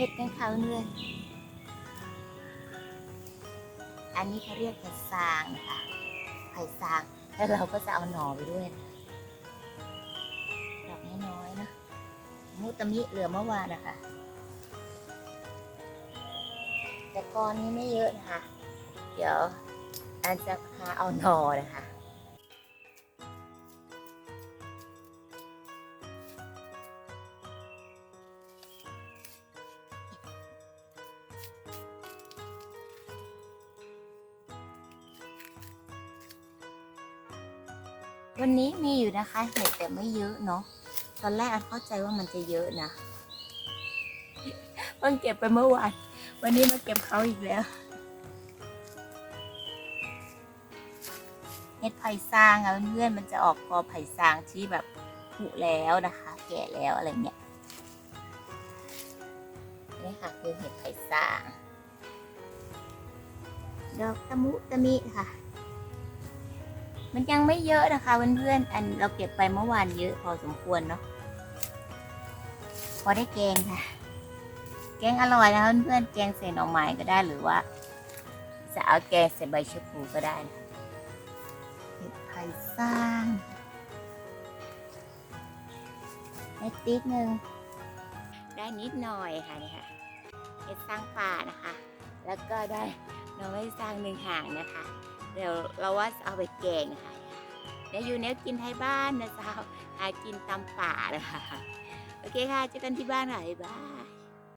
เห็ดกันค่ะเพื่อนอันนี้เขาเรียกเห็ดซางนะคะไผ่ซางแล้วเราก็จะเอาหน่อไปด้วยนะดอกน้อยๆนะมุตมิเหลือเมื่อวานนะคะแต่ก้อนนี้ไม่เยอะนะคะ เดี๋ยวอันจะพาเอาหน่อนะคะ วันนี้มีอยู่นะคะเห็ดแต่ไม่เยอะเนาะตอนแรกอันเข้าใจว่ามันจะเยอะนะเพิ่งเก็บไปเมื่อวานวันนี้มาเก็บเขาอีกแล้วเห็ดไผ่ซางอะเพื่อนๆมันจะออกกอไผ่ซางที่แบบผุแล้วนะคะ แก่แล้วอะไรเงี้ยนี่ค่ะคือเห็ดไผ่ซางดอกตะมุตะมิค่ะ มันยังไม่เยอะนะคะเพื่อนๆ อันเราเก็บไปเมื่อวานเยอะพอสมควรเนาะ พอได้แกงค่ะ แกงอร่อยนะคะเพื่อนๆ แกงใส่หน่อไม้ก็ได้หรือว่า จะเอาแกงใส่ใบชะพูก็ได้นะเห็ดไผ่สร้างได้ติ๊กหนึ่งได้นิดหน่อยค่ะนี่ค่ะ เห็ดสร้างป่านะคะ แล้วก็ได้หน่อไม้สร้างหนึ่งห่างนะคะ เดี๋ยวเราว่าเอาไปแกงค่ะเดี๋ยวอยู่เนี้ยกินไทยบ้านนะสาวหากินตามป่าเลยค่ะ โอเคค่ะเจอกันที่บ้านค่ะบ๊ายบาย